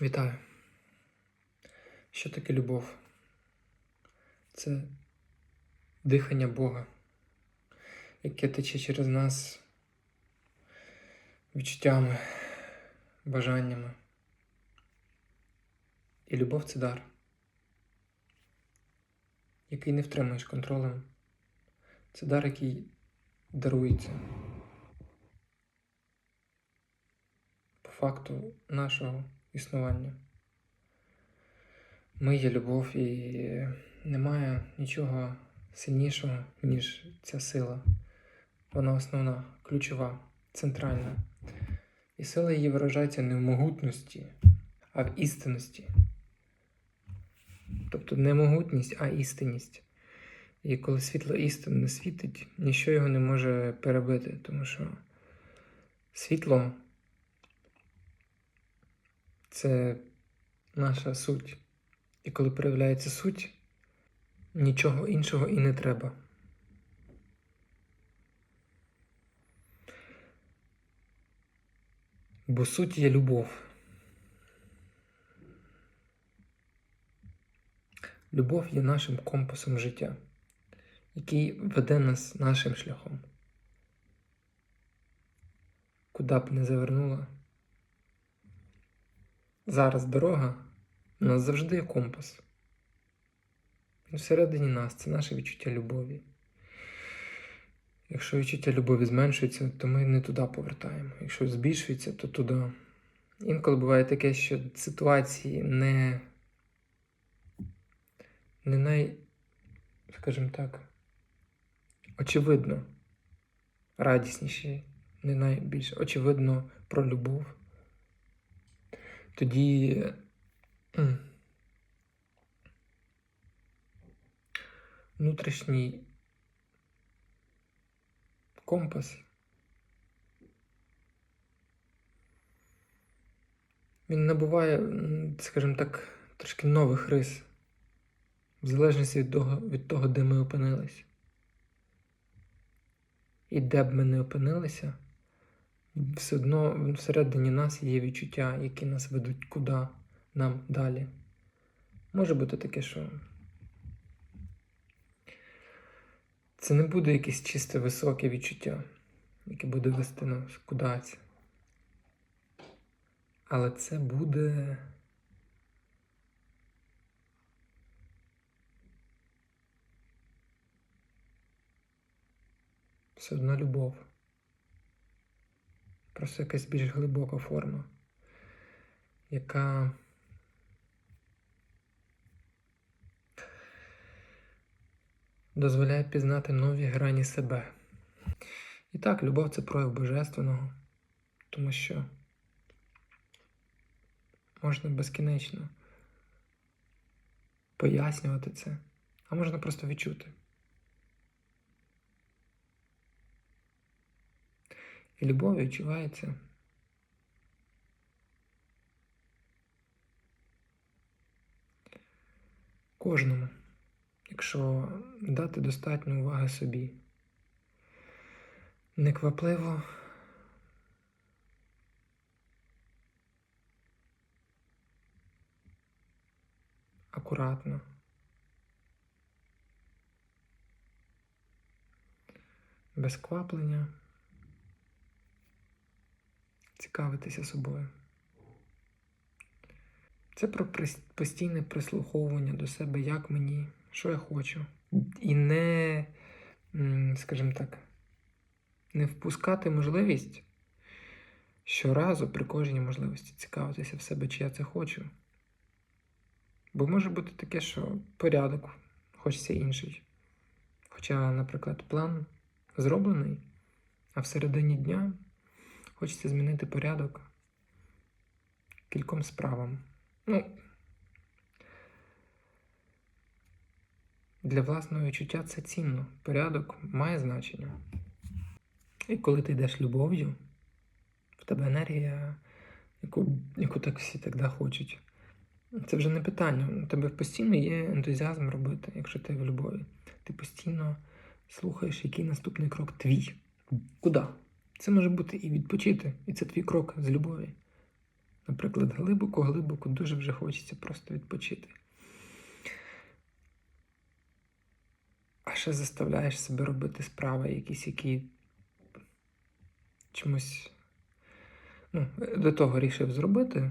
Вітаю. Що таке любов? Це дихання Бога, яке тече через нас відчуттями, бажаннями. І любов це дар, який не втримаєш контролем. Це дар, який дарується по факту нашого існування. Ми є любов і немає нічого сильнішого, ніж ця сила. Вона основна, ключова, центральна. І сила її виражається не в могутності, а в істинності. Тобто не могутність, а істинність. І коли світло істини не світить, ніщо його не може перебити, тому що світло це наша суть. І коли проявляється суть, нічого іншого і не треба. Бо суть є любов. Любов є нашим компасом життя, який веде нас нашим шляхом. Куди б не завернула. Зараз дорога у нас завжди є компас. Він всередині нас це наше відчуття любові. Якщо відчуття любові зменшується, то ми не туди повертаємо. Якщо збільшується, то туди. Інколи буває таке, що ситуації не, не най, скажімо так, очевидно радісніші, не найбільш очевидно про любов. Тоді внутрішній компас. Він набуває, скажімо так, трошки нових рис, в залежності від того, від того, де ми опинились. І де б ми не опинилися, все одно всередині нас є відчуття, які нас ведуть куди нам далі. Може бути таке, що це не буде якесь чисте високе відчуття, яке буде вести нас кудись. Але це буде. Все одно любов. Просто якась більш глибока форма, яка дозволяє пізнати нові грані себе. І так, любов це прояв божественного, тому що можна безкінечно пояснювати це, а можна просто відчути. Любов відчувається. Кожному, якщо дати достатньо уваги собі, неквапливо, акуратно, без кваплення цікавитися собою. Це про постійне прислуховування до себе, як мені, що я хочу. І не, скажімо так, не впускати можливість щоразу при кожній можливості цікавитися в себе, чи я це хочу. Бо може бути таке, що порядок хочеться інший. Хоча, наприклад, план зроблений, а всередині дня Хочеться змінити порядок кільком справам. Ну, для власного відчуття це цінно. Порядок має значення. І коли ти йдеш любов'ю, в тебе енергія, яку, яку так всі тоді хочуть. Це вже не питання. У тебе постійно є ентузіазм робити, якщо ти в любові. Ти постійно слухаєш, який наступний крок твій. Куди? Це може бути і відпочити, і це твій крок з любові. наприклад, глибоко-глибоко дуже вже хочеться просто відпочити. А ще заставляєш себе робити справи, якісь, які чомусь ну, до того рішив зробити,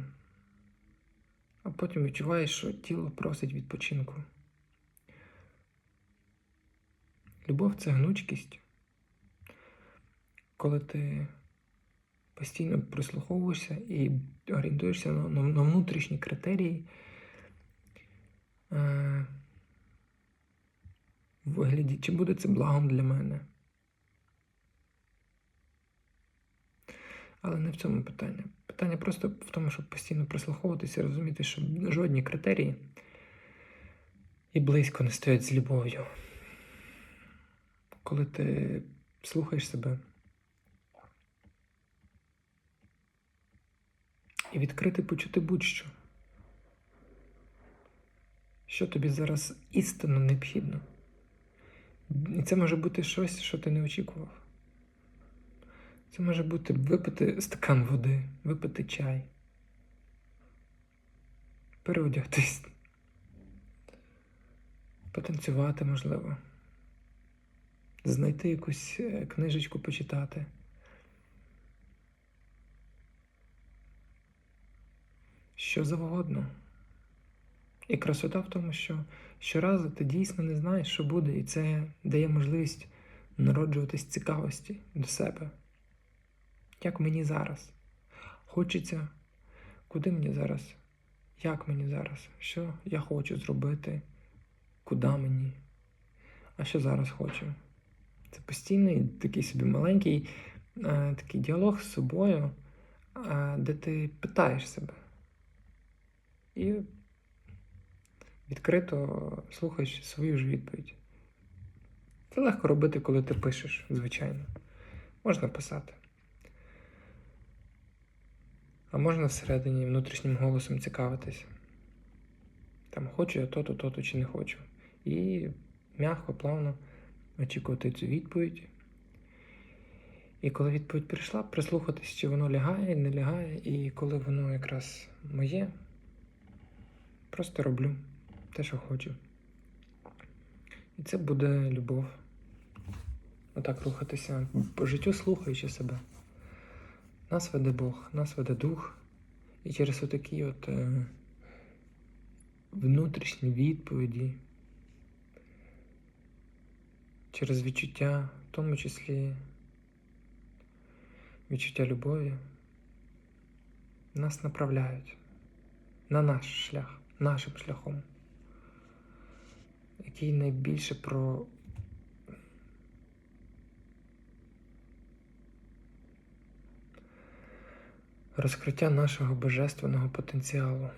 а потім відчуваєш, що тіло просить відпочинку. Любов це гнучкість, коли ти постійно прислуховуєшся і орієнтуєшся на, на, на внутрішні критерії е, в вигляді, чи буде це благом для мене. Але не в цьому питання. Питання просто в тому, щоб постійно прислуховуватися і розуміти, що жодні критерії і близько не стоять з любов'ю. Коли ти слухаєш себе і відкрити почути будь-що. Що тобі зараз істинно необхідно. І це може бути щось, що ти не очікував. Це може бути випити стакан води, випити чай, переодягтись, потанцювати, можливо, знайти якусь е, книжечку почитати. Що завгодно. І красота в тому, що щоразу ти дійсно не знаєш, що буде, і це дає можливість народжуватись цікавості до себе. Як мені зараз? Хочеться, куди мені зараз? Як мені зараз? Що я хочу зробити? Куди мені? А що зараз хочу? Це постійний такий собі маленький е, такий діалог з собою, е, де ти питаєш себе. І відкрито слухаєш свою ж відповідь. Це легко робити, коли ти пишеш, звичайно. Можна писати. А можна всередині внутрішнім голосом цікавитись. Там хочу я то-то, то-то чи не хочу. І м'яко, плавно очікувати цю відповідь. І коли відповідь прийшла, прислухатись, чи воно лягає, не лягає, і коли воно якраз моє, просто роблю те, що хочу. І це буде любов. Отак рухатися по життю, слухаючи себе. Нас веде Бог, нас веде дух. І через отакі от е, внутрішні відповіді, через відчуття, в тому числі відчуття любові, нас направляють на наш шлях, нашим шляхом, який найбільше про розкриття нашого божественного потенціалу.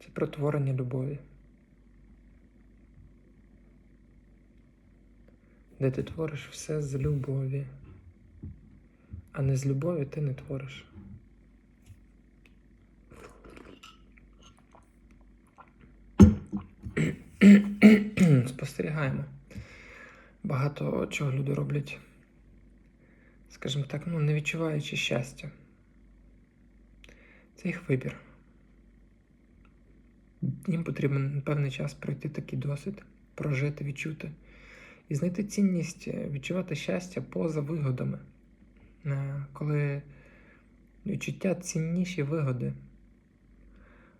Це про творення любові. Де ти твориш все з любові, а не з любові ти не твориш. Спостерігаємо. Багато чого люди роблять, скажімо так, ну, не відчуваючи щастя. Це їх вибір. Їм потрібен певний час пройти такий досвід, прожити, відчути і знайти цінність, е, відчувати щастя поза вигодами, коли відчуття цінніші вигоди.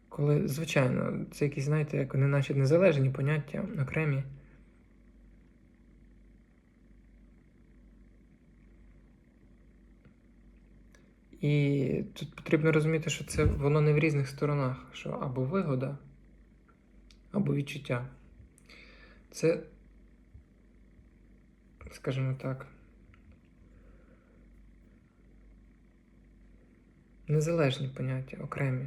Коли, звичайно, це якісь, знаєте, як вони наче незалежні поняття, окремі. І тут потрібно розуміти, що це воно не в різних сторонах, що або вигода, або відчуття. Це, скажімо так, незалежні поняття, окремі.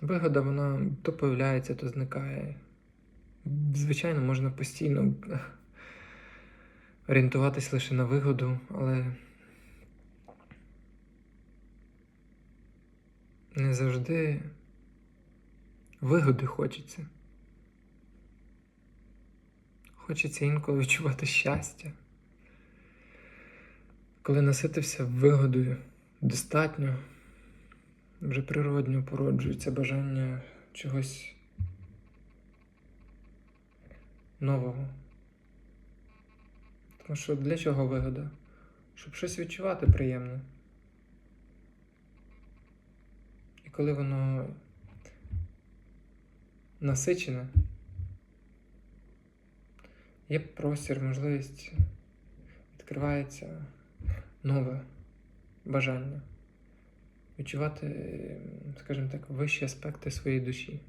Вигода, вона то появляється, то зникає. Звичайно, можна постійно орієнтуватись лише на вигоду, але не завжди вигоди хочеться. Хочеться інколи відчувати щастя. Коли наситився вигодою достатньо, вже природньо породжується бажання чогось нового. Тому що для чого вигода? Щоб щось відчувати приємне. І коли воно насичене, є простір, можливість, відкривається нове бажання відчувати, скажімо так, вищі аспекти своєї душі.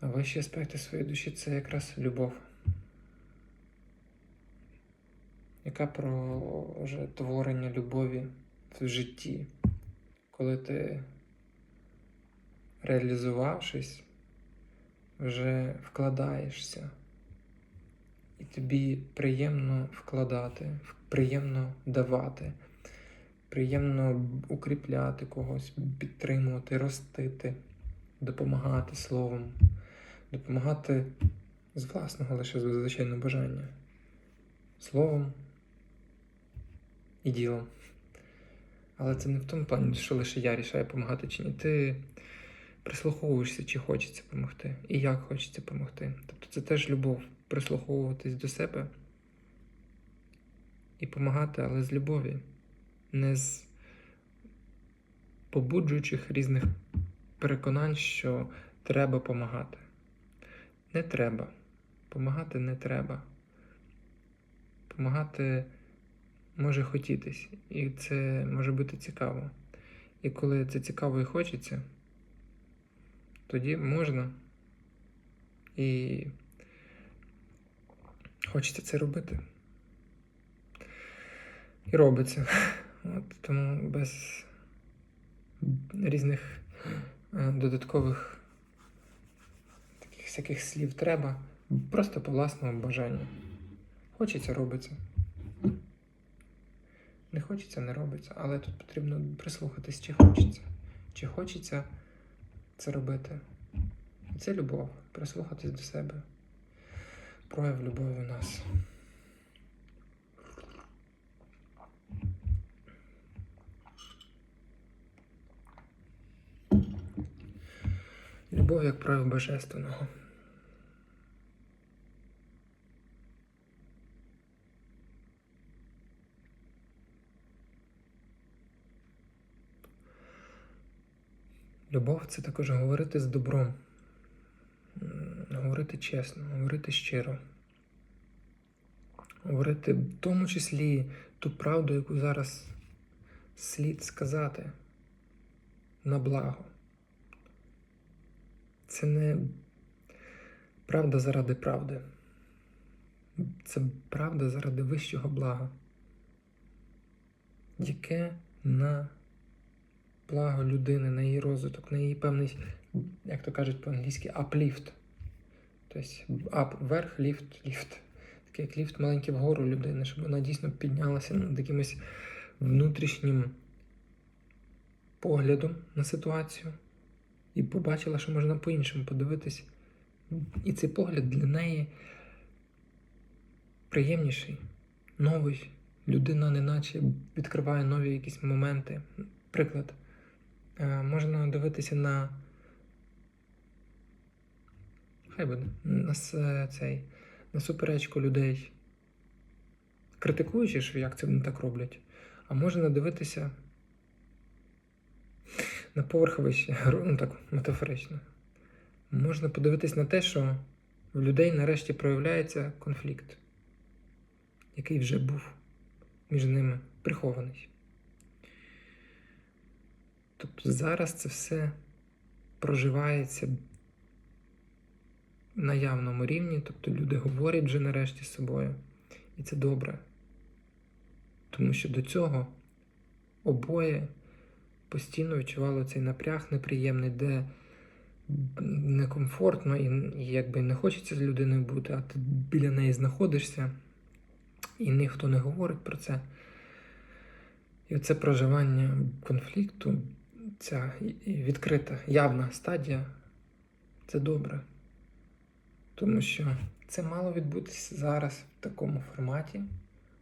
А вищі аспекти своєї душі це якраз любов, яка про вже творення любові в житті, коли ти, реалізувавшись, вже вкладаєшся. І тобі приємно вкладати, приємно давати, приємно укріпляти когось, підтримувати, ростити, допомагати словом, допомагати з власного лише звичайно бажання, словом і ділом. Але це не в тому плані, що лише я рішаю допомагати чи ні. Ти прислуховуєшся, чи хочеться допомогти, і як хочеться допомогти. Тобто це теж любов, прислуховуватись до себе і допомагати, але з любові, не з побуджуючих різних переконань, що треба допомагати. Не треба. Помагати не треба. Помагати може хотітись, і це може бути цікаво. І коли це цікаво і хочеться, тоді можна і хочеться це робити. І робиться. От, тому без різних е, додаткових таких всяких слів треба. Просто по власному бажанню. Хочеться робиться. Не хочеться, не робиться, але тут потрібно прислухатись, чи хочеться. Чи хочеться це робити. Це любов. Прислухатись до себе. Прояв любові у нас. Любов як прояв божественного. Любов це також говорити з добром, говорити чесно, говорити щиро, говорити в тому числі ту правду, яку зараз слід сказати на благо. Це не правда заради правди. Це правда заради вищого блага, яке на благо людини, на її розвиток, на її певний, як то кажуть по-англійськи, апліфт. Тобто ап вверх, ліфт, ліфт. Такий як ліфт маленький вгору людини, щоб вона дійсно піднялася над якимось внутрішнім поглядом на ситуацію і побачила, що можна по-іншому подивитись. І цей погляд для неї приємніший, новий. Людина неначе відкриває нові якісь моменти. Приклад. Е, можна дивитися на. Хай буде. На цей. На суперечку людей. Критикуючи, що як це вони так роблять. А можна дивитися на поверх вище, ну так, метафорично. Можна подивитись на те, що в людей нарешті проявляється конфлікт, який вже був між ними прихований. Тобто зараз це все проживається на явному рівні, тобто люди говорять вже нарешті з собою, і це добре. Тому що до цього обоє постійно відчували цей напряг неприємний, де некомфортно і, якби не хочеться з людиною бути, а ти біля неї знаходишся, і ніхто не говорить про це. І оце проживання конфлікту, ця відкрита, явна стадія це добре. Тому що це мало відбутися зараз в такому форматі,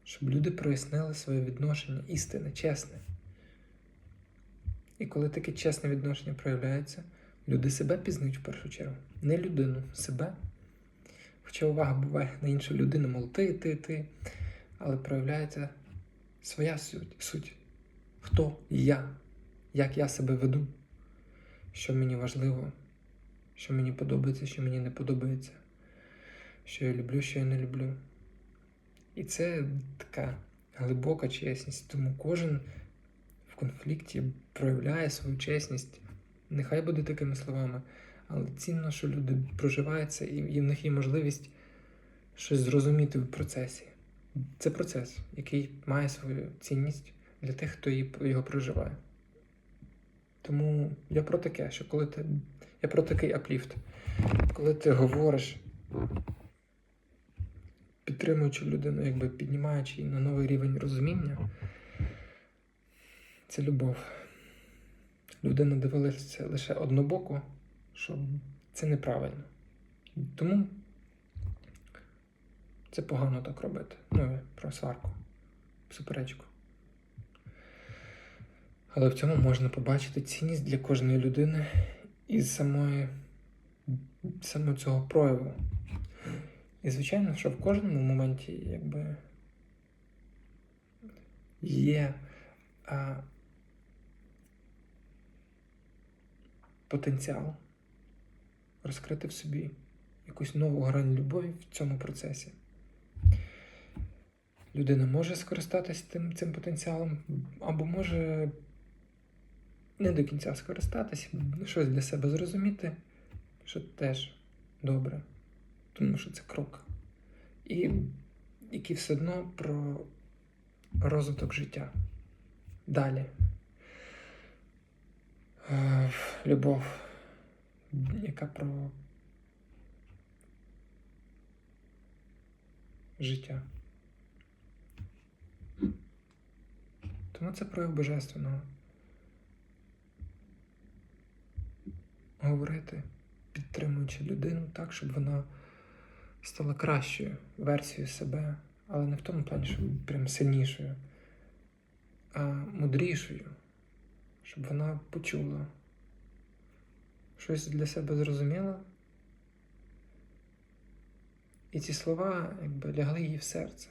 щоб люди прояснили своє відношення істинне, чесне. І коли таке чесне відношення проявляється, люди себе пізнають в першу чергу. Не людину, себе. Хоча увага буває на іншу людину, мов ти, ти, ти. Але проявляється своя суть. суть. Хто я? Як я себе веду? Що мені важливо, що мені подобається, що мені не подобається, що я люблю, що я не люблю. І це така глибока чесність. Тому кожен в конфлікті проявляє свою чесність. Нехай буде такими словами, але цінно, що люди проживають це, і і в них є можливість щось зрозуміти в процесі. Це процес, який має свою цінність для тих, хто його проживає. Тому я про таке, що коли ти. Я про такий апліфт. Коли ти говориш, підтримуючи людину, якби піднімаючи її на новий рівень розуміння, це любов. Людина дивилася лише однобоко, що це неправильно. Тому це погано так робити. Ну, про сварку, суперечку. Але в цьому можна побачити цінність для кожної людини із самої, саме цього прояву. І, звичайно, що в кожному моменті якби є а, потенціал розкрити в собі якусь нову грань любові в цьому процесі. Людина може скористатися тим, цим потенціалом, або може не до кінця скористатися, щось для себе зрозуміти, що теж добре, тому що це крок. І який все одно про розвиток життя. Далі. Е, Любов, яка про життя. Тому це прояв божественного. Говорити, підтримуючи людину так, щоб вона стала кращою версією себе, але не в тому плані, щоб прям сильнішою, а мудрішою, щоб вона почула, щось для себе зрозуміла. І ці слова якби лягли їй в серце.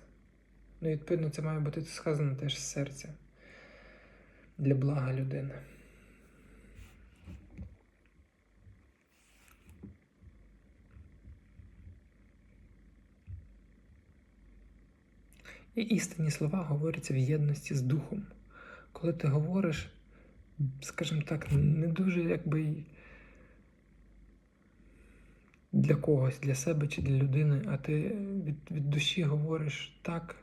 Ну, і, відповідно, це має бути сказано теж з серця для блага людини. І істинні слова говоряться в єдності з духом. Коли ти говориш, скажімо так, не дуже якби для когось, для себе чи для людини, а ти від, від душі говориш так,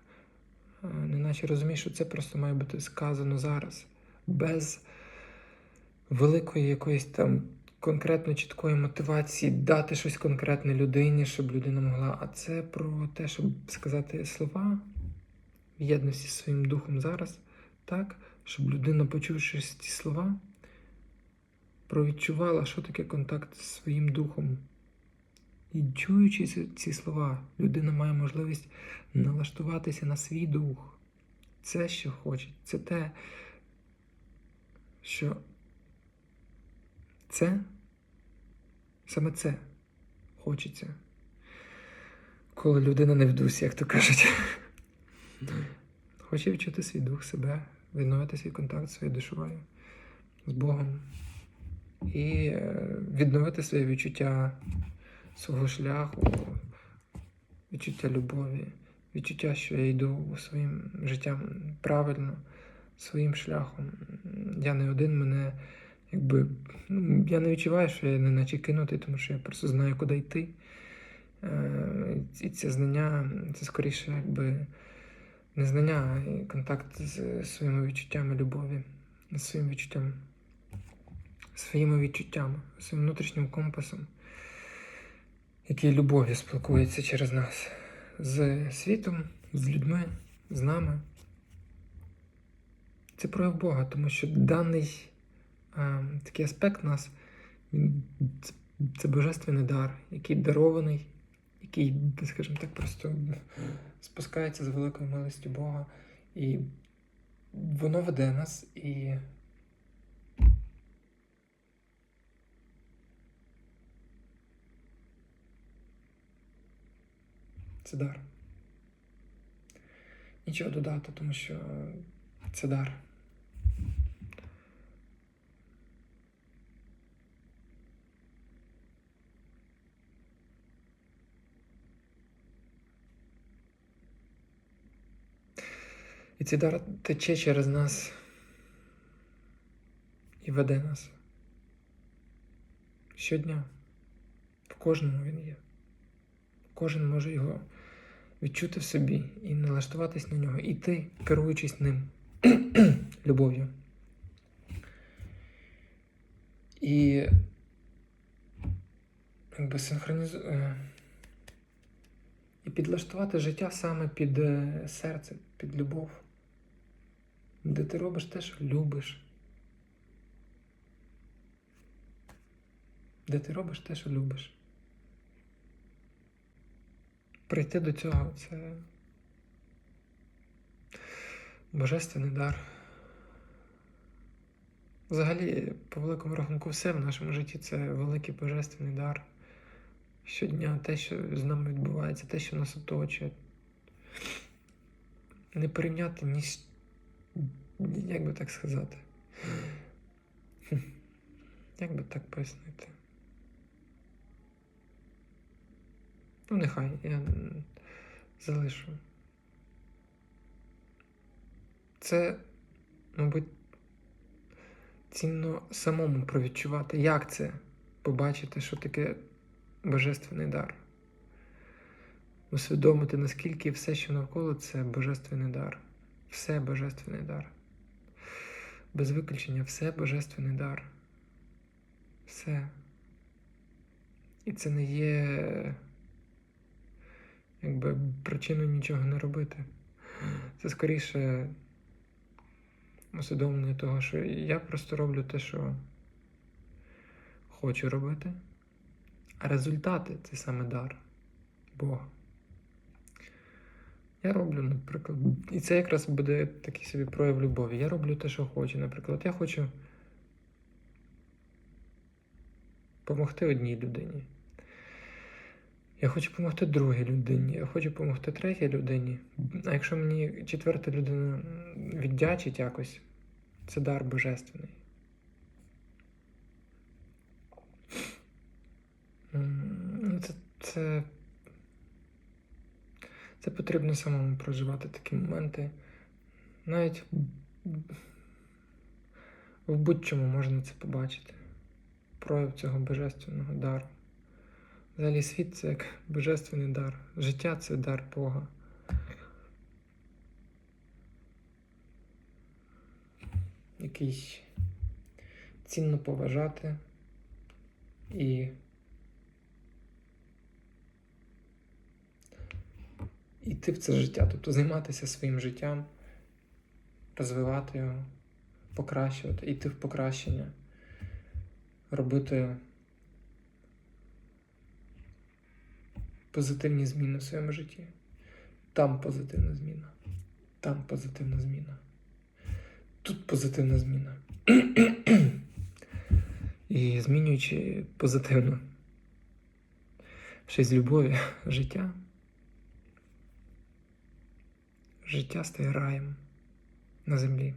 е, неначе розумієш, що це просто має бути сказано зараз, без великої якоїсь там конкретно чіткої мотивації дати щось конкретне людині, щоб людина могла. А це про те, щоб сказати слова в єдності зі своїм духом зараз, так, щоб людина, почувши ці слова, провідчувала, що таке контакт з своїм духом. І чуючи ці слова, людина має можливість налаштуватися на свій дух. Це, що хоче, це те, що це, саме це хочеться. Коли людина не в дусі, як то кажуть. Хоче відчути свій дух себе, відновити свій контакт своєю душою, з Богом і е, відновити своє відчуття свого шляху, відчуття любові, відчуття, що я йду своїм життям правильно, своїм шляхом. Я не один мене, якби. Ну, я не відчуваю, що я не наче кинутий, тому що я просто знаю, куди йти. Е, І це знання, це скоріше, якби не знання, а контакт з своїми відчуттями любові, з своїм відчуттям, своїми відчуттями, своїм внутрішнім компасом, який любов'ю спілкується через нас з світом, з людьми, з нами. Це прояв Бога, тому що даний а, такий аспект нас, це божественний дар, який дарований який, скажімо так, просто спускається з великою милостю Бога, і воно веде нас і. Це дар. Нічого додати, тому що це дар. Цей дар тече через нас і веде нас. Щодня. В кожному він є. Кожен може його відчути в собі і налаштуватись на нього, іти, керуючись ним, любов'ю. І якби синхронізу... е, І підлаштувати життя саме під е, серце, під любов, де ти робиш те, що любиш. Де ти робиш те, що любиш. Прийти до цього це божественний дар. Взагалі, по великому рахунку, все в нашому житті це великий божественний дар. Щодня те, що з нами відбувається, те, що нас оточує. Не порівняти ні з. Як би так сказати? Як би так пояснити? Ну, нехай я залишу. Це, мабуть, цінно самому провідчувати, як це побачити, що таке божественний дар. Усвідомити, наскільки все, що навколо, це божественний дар. Все божественний дар. Без виключення, все божественний дар. Все. І це не є якби причиною нічого не робити. Це скоріше усвідомлення того, що я просто роблю те, що хочу робити, а результати це саме дар Бога. Я роблю, наприклад, і це якраз буде такий собі прояв любові. Я роблю те, що хочу. Наприклад, я хочу допомогти одній людині. Я хочу допомогти другій людині, я хочу допомогти третій людині. А якщо мені четверта людина віддячить якось, це дар божественний. Ну, Це, це, це потрібно самому проживати такі моменти. Навіть в будь-чому можна це побачити. Прояв цього божественного дару. Взагалі світ це як божественний дар. Життя це дар Бога. Який цінно поважати і йти в це життя, тобто займатися своїм життям, розвивати його, покращувати, йти в покращення, робити позитивні зміни в своєму житті. Там позитивна зміна. Там позитивна зміна. Тут позитивна зміна. І змінюючи позитивно. Ще з любові життя. Життя стає раєм на землі.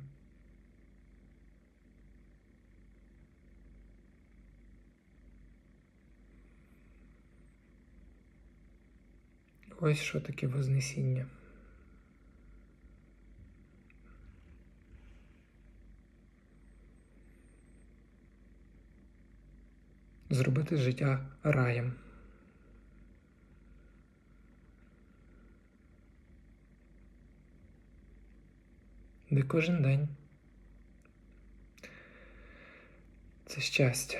Ось що таке Вознесіння. Зробити життя раєм. Де кожен день це щастя.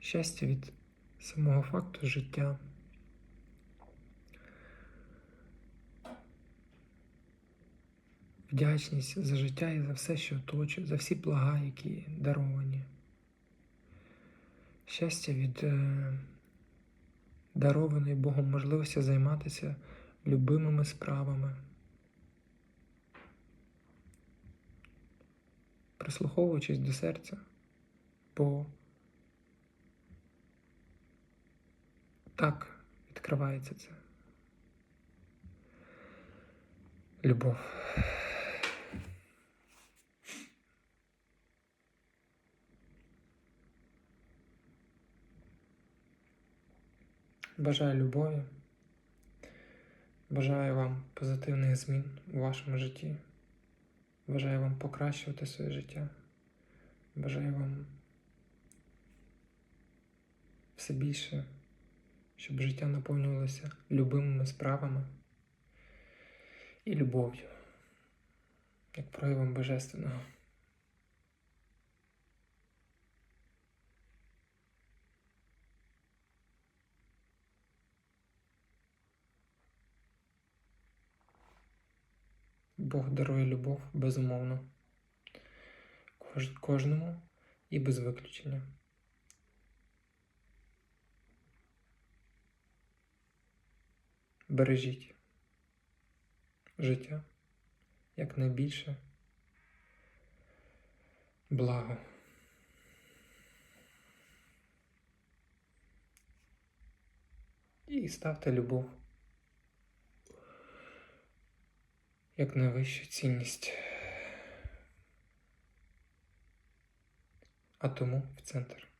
Щастя від самого факту життя. вдячність за життя і за все, що оточує, за всі блага, які даровані. Щастя від е, дарованої Богом можливості займатися любимими справами. Прислуховуючись до серця, бо так відкривається це. Любов. Бажаю любові. Бажаю вам позитивних змін у вашому житті. Бажаю вам покращувати своє життя. Бажаю вам все більше, щоб життя наповнювалося любимими справами і любов'ю, як проявом Божественного. Бог дарує любов безумовно. Кож, кожному і без виключення. Бережіть життя як найбільше благо. І ставте любов як найвищу цінність. А тому в центр.